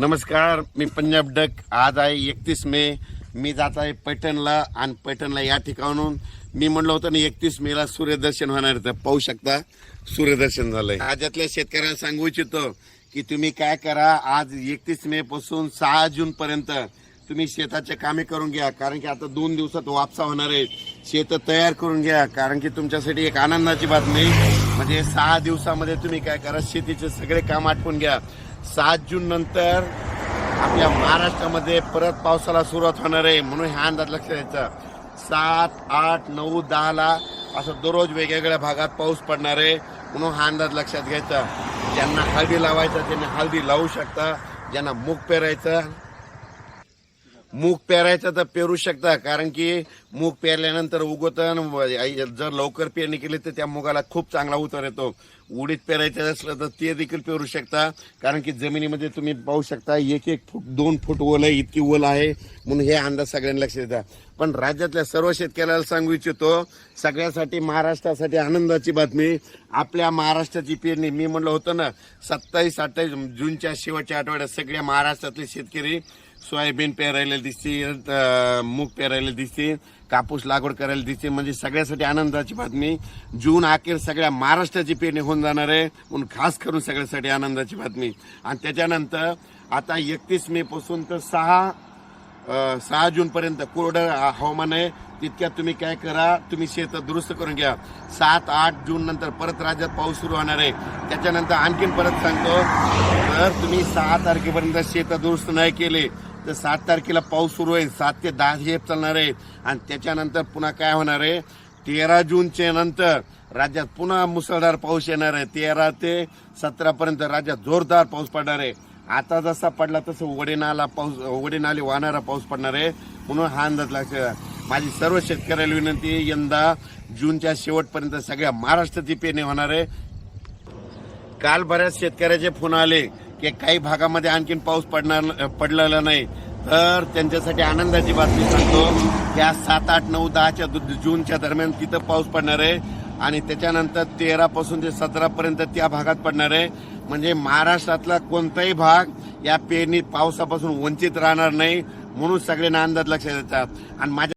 नमस्कार मी पंजाब डक. आज आहे एकतीस मे. मी जात आहे पैठणला आणि पैठणला या ठिकाणून. मी म्हणलं होतं ना एकतीस मेला सूर्यदर्शन होणार तर पाहू शकता सूर्यदर्शन झालंय. राज्यातल्या शेतकऱ्यांना सांगू इच्छितो की तुम्ही काय करा आज एकतीस मे पासून सहा जून पर्यंत तुम्ही शेताचे कामे करून घ्या. कारण की आता दोन दिवसात वापसा होणार आहे. शेत तयार करून घ्या. कारण की तुमच्यासाठी एक आनंदाची बातमी. म्हणजे सहा दिवसामध्ये तुम्ही काय करा शेतीचे सगळे काम आटपून घ्या. सात जून नंतर आपल्या महाराष्ट्रामध्ये परत पावसाला सुरुवात होणार आहे म्हणून ह्या अंदाज लक्षात द्यायचा. सात आठ नऊ दहाला असं दररोज वेगवेगळ्या भागात पाऊस पडणार आहे म्हणून हा अंदाज लक्षात घ्यायचा. ज्यांना हळदी लावायचा त्यांनी हळदी लावू शकता. ज्यांना मूग पेरायचं मूग पेरायचं तर पेरू शकता कारण की मूग पेरल्यानंतर उगवतं आणि जर लवकर पेरणी केली तर त्या मुगाला खूप चांगला उतर येतो. उडीद पेरायचं असलं तर ते देखील पेरू शकता कारण की जमिनीमध्ये तुम्ही पाहू शकता एक एक फूट दोन फूट ओल आहे इतकी ओल आहे म्हणून हे अंदाज सगळ्यांना लक्ष देता पण राज्यातल्या सर्व शेतकऱ्याला सांगू इच्छितो सगळ्यासाठी महाराष्ट्रासाठी आनंदाची बातमी आपल्या महाराष्ट्राची पेरणी मी म्हणलं होतं ना सत्तावीस अठ्ठावीस जूनच्या शेवटच्या आठवड्यात सगळ्या महाराष्ट्रातले शेतकरी सोयाबीन पेरायला दिसते मूग पेरायला दिसते कापूस लागवड करायला दिसते. म्हणजे सगळ्यासाठी आनंदाची बातमी. जून अखेर सगळ्या महाराष्ट्राची पेरणी होऊन जाणार आहे. म्हणून खास करून सगळ्यासाठी आनंदाची बातमी. आणि त्याच्यानंतर आता एकतीस मे पासून तर सहा सहा जून पर्यंत कोरडं हवामान आहे. तितक्यात तुम्ही काय करा तुम्ही शेत दुरुस्त करून घ्या. सात आठ जून नंतर परत राज्यात पाऊस सुरू होणार आहे. त्याच्यानंतर आणखीन परत सांगतो जर तुम्ही सहा तारखेपर्यंत शेत दुरुस्त नाही केले तर सात तारखेला पाऊस सुरू आहे. सात ते दहा झेप चालणार आहे. आणि त्याच्यानंतर पुन्हा काय होणार आहे? तेरा जूनच्या नंतर राज्यात पुन्हा मुसळधार पाऊस येणार आहे. तेरा ते सतरा पर्यंत राज्यात जोरदार पाऊस पडणार आहे. आता जसा पडला तसं उघडे नाला पाऊस उघडे नाले वाहणारा पाऊस पडणार आहे. म्हणून हा अंदाज लागतो माझी सर्व शेतकऱ्याला विनंती यंदा जूनच्या शेवटपर्यंत सगळ्या महाराष्ट्राची पेरणी होणार आहे. काल बऱ्याच शेतकऱ्याचे फोन आले. की काही भागामध्ये आणखीन पाऊस पडणार पडलेला नाही. तर त्यांच्यासाठी आनंदाची बातमी सांगतो त्या सात आठ नऊ दहाच्या दु- जूनच्या दरम्यान तिथं पाऊस पडणार आहे आणि त्याच्यानंतर तेरा पासून ते सतरा पर्यंत त्या भागात पडणार आहे. म्हणजे महाराष्ट्रातला कोणताही भाग या पेरणी पावसापासून वंचित राहणार नाही म्हणून सगळ्यांना नांदात लक्षात येतात. आणि माझ्या